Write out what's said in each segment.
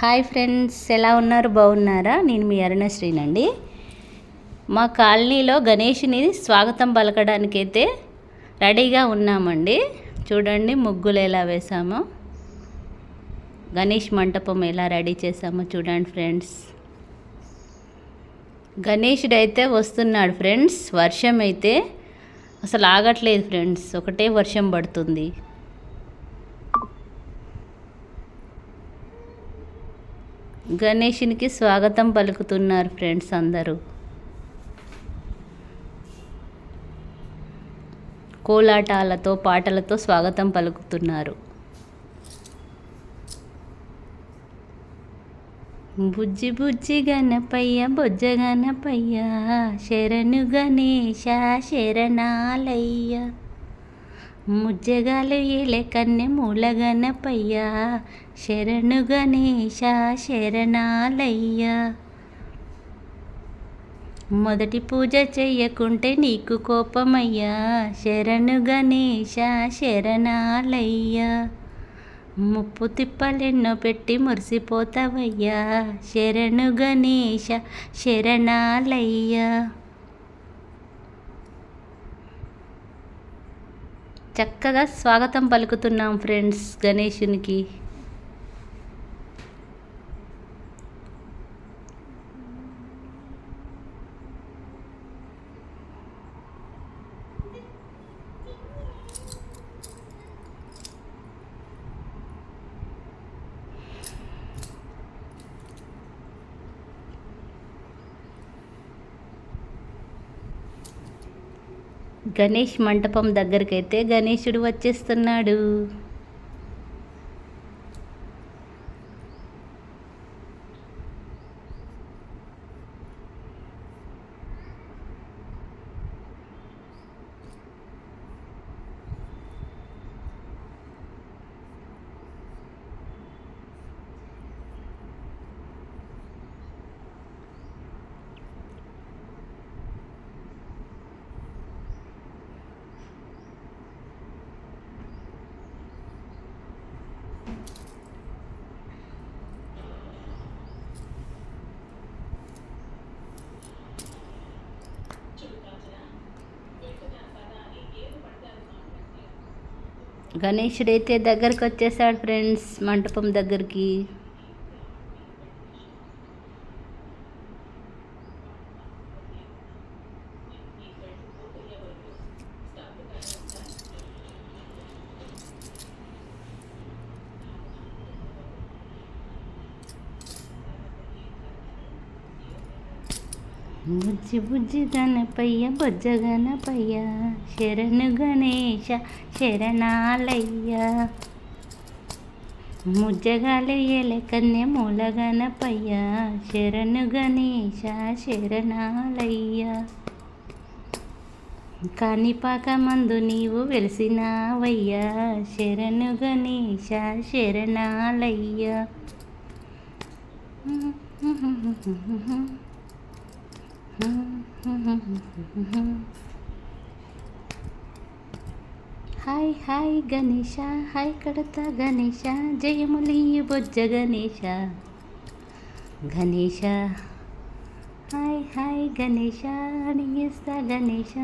Hi friends ఎలా ఉన్నారు? బాగున్నారా? నేను మీ అరుణశ్రీనండి మా కాలనీలో గణేష్ని స్వాగతం పలకడానికైతే రెడీగా ఉన్నామండి. చూడండి ముగ్గులు ఎలా వేసామో. గణేష్ మంటపం ఎలా రెడీ చేసామో చూడండి ఫ్రెండ్స్. గణేషుడు అయితే వస్తున్నాడు ఫ్రెండ్స్. వర్షం అయితే అసలు ఆగట్లేదు ఫ్రెండ్స్. ఒకటే వర్షం పడుతుంది. గణేషునికి స్వాగతం పలుకుతున్నారు ఫ్రెండ్స్ అందరూ. కోలాటాలతో పాటలతో స్వాగతం పలుకుతున్నారు. బుజ్జి బుజ్జి గణపయ్య బొజ్జ గణపయ్య శరణు గణేశ శరణాలయ్య. ముజ్జగాలు ఏలే కన్నె మూలగనపయ్యా శరణు గణేశ శరణాలయ్యా. మొదటి పూజ చెయ్యకుంటే నీకు కోపమయ్యా శరణు గణేశ శరణాలయ్యా. ముప్పు తిప్పలెన్నో పెట్టి మురిసిపోతావయ్యా శరణు గణేశ శరణాలయ్యా. చక్కగా స్వాగతం పలుకుతున్నాం ఫ్రెండ్స్ గణేషునికి. గణేష్ మంటపం దగ్గరికైతే గణేశుడు వచ్చేస్తున్నాడు. గణేశుడైతే దగ్గరికి వచ్చేసాడు ఫ్రెండ్స్ మంటపం దగ్గరికి. బుజ్జి బుజ్జి గణపయ్య బొజ్జ గణపయ్య శరణు గణేశ శరణాలయ్య. ముజ్జగాలు కన్య మూల గణపయ్య శరణు గణేశ శరణాలయ్య. కాణిపాక మందు నీవు వెలిసినావయ్యా శరణు గణేశ శరణాలయ్య. హాయ్ హాయ్ గణేష హాయ్ కడత గణేష జయములి బొజ్జ గణేష గణేష హాయ్ హాయ్ గణేష అడిగేస్తా గణేష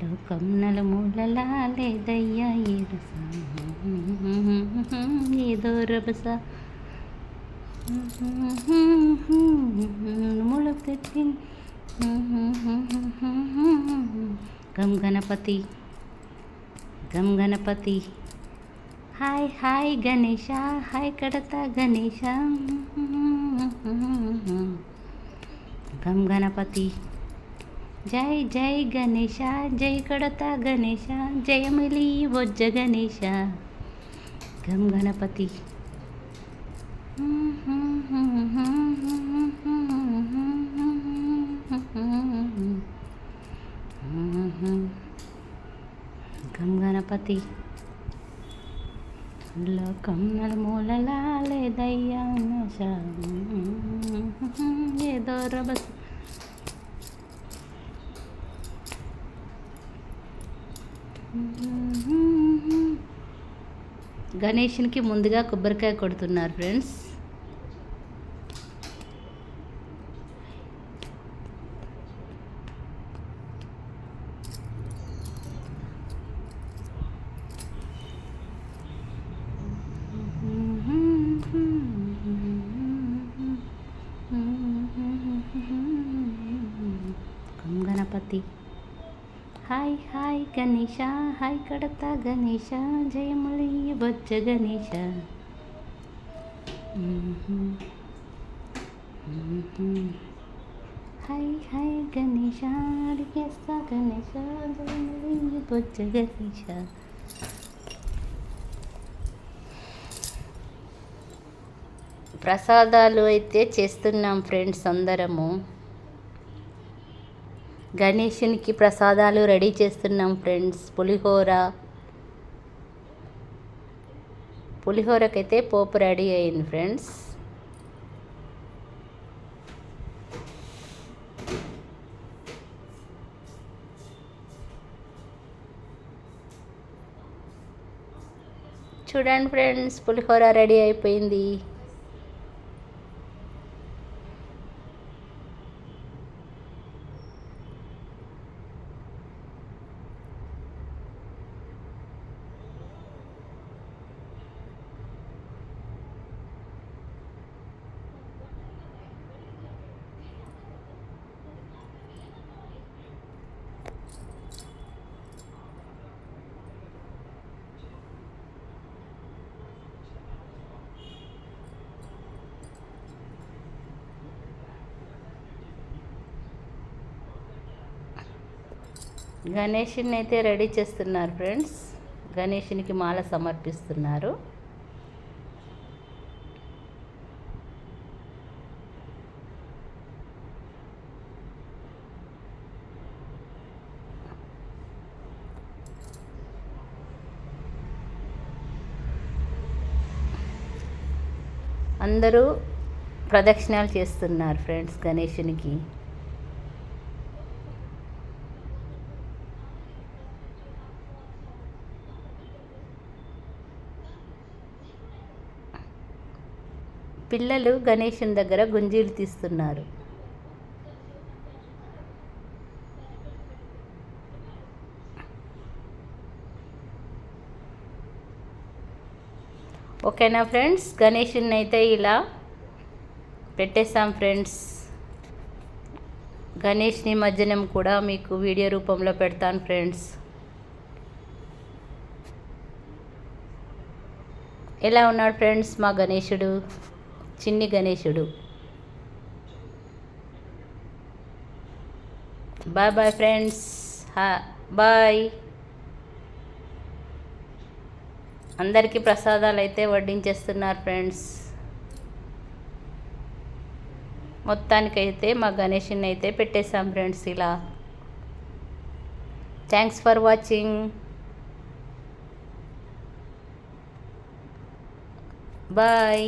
లోకం నలుమూలలా లేదయ్యా ఏడు ఏదో రభస. ముళపెట్టి గం గణపతి గం గణపతి హాయ్ హాయ్ గణేష హాయ్ కడత గణేష గం గణపతి జై జై గణేష జై కడత గణేష జయమిలి బొజ్జ గణేష గం గణపతి గం గణపతి. లోకం నలుమూలలా లేదయ్యా నశ. ఏదో ముందుగా కొబ్బరికాయ కొడుతున్నారు ఫ్రెండ్స్. గణపతి. హాయ్ హాయ్ గణేష హాయ్ కడత గణేష జయములి బొజ్జ గణేష హాయ్ హాయ్ గణేష అడిగేస్తా గణేష జయములి బొజ్జ గణేష ప్రసాదాలు అయితే చేస్తున్నాం ఫ్రెండ్స్ అందరము. గణేషునికి ప్రసాదాలు రెడీ చేస్తున్నాం ఫ్రెండ్స్. పులిహోర. పులిహోరకైతే పోపు రెడీ అయింది ఫ్రెండ్స్. చూడండి ఫ్రెండ్స్ పులిహోర రెడీ అయిపోయింది. గణేషుని అయితే రెడీ చేస్తున్నారు ఫ్రెండ్స్. గణేషునికి మాల సమర్పిస్తున్నారు. అందరూ ప్రదక్షిణాలు చేస్తున్నారు ఫ్రెండ్స్ గణేషునికి. పిల్లలు గణేషుని దగ్గర గుంజీలు తీస్తున్నారు. ఓకేనా ఫ్రెండ్స్ గణేషుని అయితే ఇలా పెట్టేస్తాం ఫ్రెండ్స్ గణేష్ నిమజ్జనం కూడా మీకు వీడియో రూపంలో పెడతాను ఫ్రెండ్స్ ఎలా ఉన్నాడు ఫ్రెండ్స్ మా గణేషుడు? చిన్ని గణేశుడు. బాయ్ బాయ్ ఫ్రెండ్స్ బాయ్ అందరికీ ప్రసాదాలు అయితే వడ్డించేస్తున్నారు ఫ్రెండ్స్ మొత్తానికైతే మా గణేషుని అయితే పెట్టేశాం ఫ్రెండ్స్ ఇలా. Thanks for watching bye